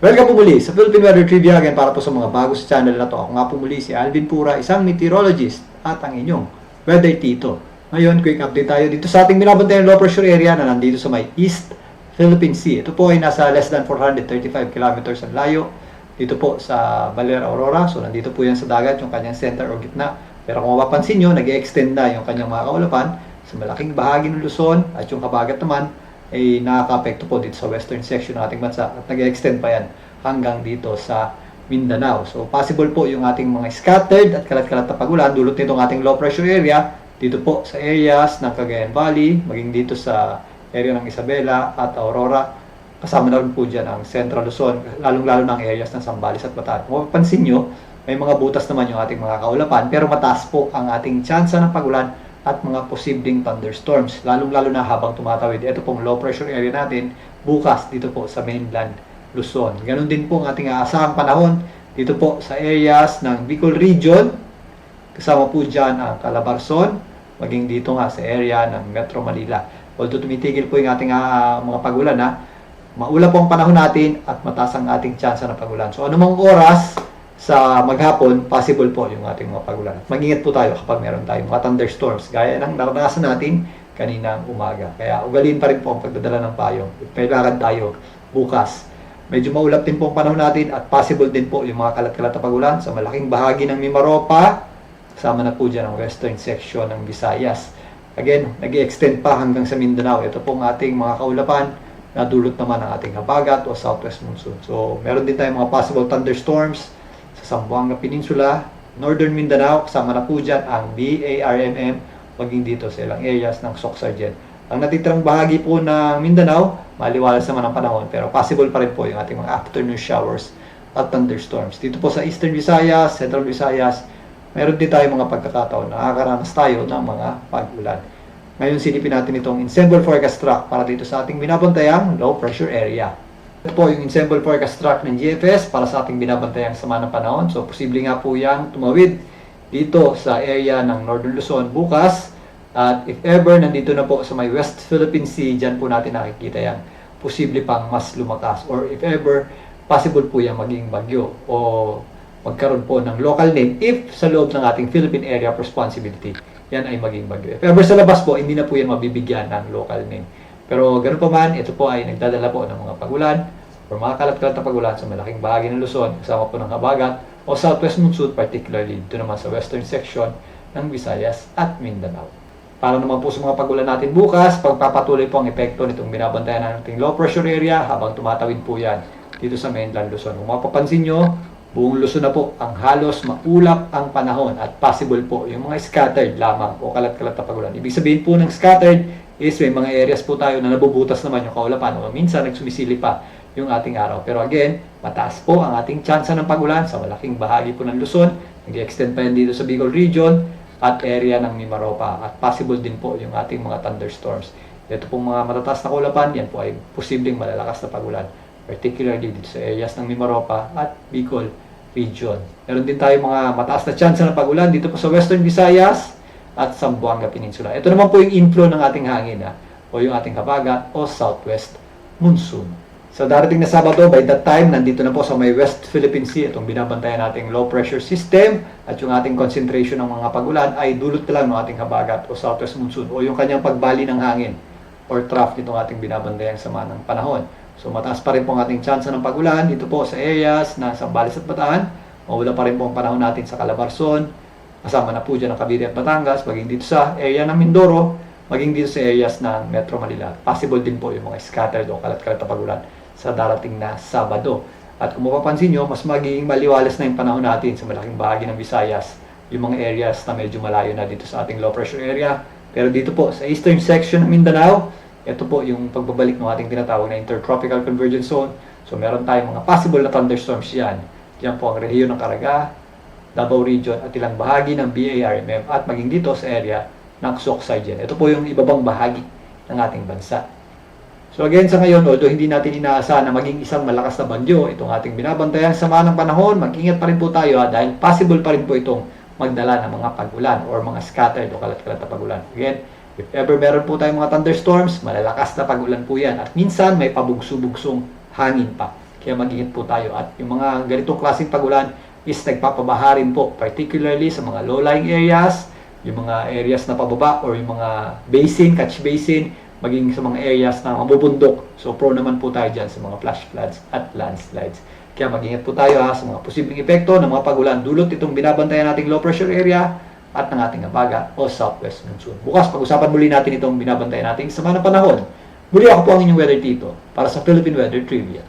Welcome po muli sa Philippine Weather Trivia again para po sa mga bago sa channel na to. Ako nga po muli si Alvin Pura, isang meteorologist at ang inyong weather tito. Ngayon, quick update tayo dito sa ating binabantayan low pressure area na nandito sa may East Philippine Sea. Ito po ay nasa less than 435 kilometers ang layo dito po sa Baler Aurora. So nandito po yan sa dagat, yung kanyang center o gitna. Pero kung mapapansin nyo, nag-extend na yung kanyang mga kaulapan sa malaking bahagi ng Luzon at yung kabagat naman ay nakaka-apekto po dito sa western section ng ating bansa at nag-extend pa yan hanggang dito sa Mindanao. So possible po yung ating mga scattered at kalat-kalat na pagulan dulot nitong ating low pressure area dito po sa areas ng Cagayan Valley, maging dito sa area ng Isabela at Aurora. Kasama na rin po dyan ang Central Luzon, lalong-lalo ng areas ng Sambales at Bataan. Kung mapapansin nyo, may mga butas naman yung ating mga kaulapan, pero mataas po ang ating tsansa ng pagulan at mga posibleng thunderstorms, lalong-lalo na habang tumatawid. Ito pong low pressure area natin bukas dito po sa mainland Luzon. Ganon din po ang ating aasahang panahon dito po sa areas ng Bicol Region. Kasama po dyan ang Calabarzon, maging dito nga sa area ng Metro Manila. Although tumitigil po yung ating ah, mga pagulan ha, maula po ang panahon natin at mataas ang ating tsansa ng pagulan. So anumang oras sa maghapon, possible po yung ating mga pagulan. At mag-ingat po tayo kapag meron tayong mga thunderstorms, gaya ng naranasan natin kaninang umaga. Kaya ugalin pa rin po ang pagdadala ng payong. Kailangan tayo bukas. Medyo maulap din po ang panahon natin at possible din po yung mga kalat-kalat na pagulan sa malaking bahagi ng Mimaropa. Kasama na po dyan ang western section ng Visayas. Again, nag extend pa hanggang sa Mindanao. Ito po ang ating mga kaulapan na dulot naman ng ating habagat o southwest monsoon. So, meron din tayong mga possible thunderstorms sa Zamboanga Peninsula, Northern Mindanao, kasama na po dyan ang BARMM, maging dito sa ilang areas ng Soxargen. Ang natitirang bahagi po ng Mindanao, maliwalas naman ang panahon, pero possible pa rin po yung ating mga afternoon showers at thunderstorms. Dito po sa Eastern Visayas, Central Visayas, meron din tayong mga pagkakataon na nakakaranas tayo ng mga pag-ulan. Ngayon silipin natin itong ensemble forecast track para dito sa ating binabantayang low pressure area. Ito po yung ensemble forecast track ng GFS para sa ating binabantayang sama ng panahon. So, posible nga po yan tumawid dito sa area ng Northern Luzon bukas. At if ever nandito na po sa may West Philippine Sea, dyan po natin nakikita yan. Posible pang mas lumakas. Or if ever, possible po yan maging bagyo o magkaroon po ng local name if sa loob ng ating Philippine Area of Responsibility, yan ay maging bagyo. If ever sa labas po, hindi na po yan mabibigyan ng local name. Pero ganun pa man, ito po ay nagdadala po ng mga pagulan or mga kalat-kalat na pagulan sa malaking bahagi ng Luzon, kasama po ng habagat o southwest monsoon, particularly dito naman sa western section ng Visayas at Mindanao. Para naman po sa mga pagulan natin bukas, pagpapatuloy po ang epekto nitong binabantayan ng ating low pressure area habang tumatawid po yan dito sa mainland Luzon. Kung mapapansin nyo, buong Luzon na po ang halos maulap ang panahon at possible po yung mga scattered lamang o kalat-kalat na pagulan. Ibig sabihin po ng scattered is may mga areas po tayo na nabubutas naman yung kaulapan o minsan nagsumisili pa yung ating araw. Pero again, mataas po ang ating tsansa ng pagulan sa malaking bahagi po ng Luzon. Nag-extend pa yan dito sa Bicol Region at area ng Mimaropa. At possible din po yung ating mga thunderstorms. Ito pong mga matataas na kaulapan, yan po ay posibleng malalakas na pagulan. Particularly dito sa areas ng Mimaropa at Bicol Region. Meron din tayo mga mataas na tsansa ng pagulan dito po sa Western Visayas, at Zamboanga Peninsula. Ito naman po yung inflow ng ating hangin ha, o yung ating habagat o southwest monsoon. Sa darating na Sabado, by that time, nandito na po sa may West Philippine Sea, itong binabantayan nating low pressure system at yung ating concentration ng mga pagulan ay dulot na lang ng ating habagat o southwest monsoon o yung kanyang pagbali ng hangin or trough nitong ating binabantayan sama ng panahon. So mataas pa rin po ang ating tsansa ng pagulan dito po sa areas na Sambales at Bataan. Mawala pa rin po ang panahon natin sa Calabarzon, Kasama na po dyan ang Cavite at Batangas, maging dito sa area ng Mindoro, maging dito sa areas ng Metro Manila. Possible din po yung mga scattered o kalat-kalat na pagulan sa darating na Sabado. At kung mapapansin nyo, mas magiging maliwalas na yung panahon natin sa malaking bahagi ng Visayas, yung mga areas na medyo malayo na dito sa ating low pressure area. Pero dito po, sa eastern section ng Mindanao, ito po yung pagbabalik ng ating tinatawag na Intertropical Convergence Zone. So meron tayong mga possible na thunderstorms yan. Yan po ang rehiyon ng Caraga, Davao Region at ilang bahagi ng BARMM at maging dito sa area ng Soxargen. Ito po yung ibabang bahagi ng ating bansa. So again, sa ngayon, although hindi natin inaasahan na maging isang malakas na bagyo, itong ating binabantayan sama ng panahon, mag-ingat pa rin po tayo ha, dahil possible pa rin po itong magdala ng mga pagulan or mga scattered o kalat-kalat na pagulan. Again, if ever meron po tayong mga thunderstorms, malalakas na pagulan po yan. At minsan may pabugso-bugsong hangin pa. Kaya mag-ingat po tayo. At yung mga ganitong klaseng pagulan is nagpapabaha rin po, particularly sa mga low-lying areas, yung mga areas na pababa or yung mga basin, catch basin, maging sa mga areas na mabubundok. So pro naman po tayo dyan sa mga flash floods at landslides. Kaya mag-ingat po tayo ha, sa mga posibleng epekto ng mga pagulan dulot itong binabantayan nating low pressure area at ng ating abaga o southwest monsoon. Bukas pag-usapan muli natin itong binabantayan nating sama ng panahon. Muli ako po ang inyong weather dito para sa Philippine Weather Trivia.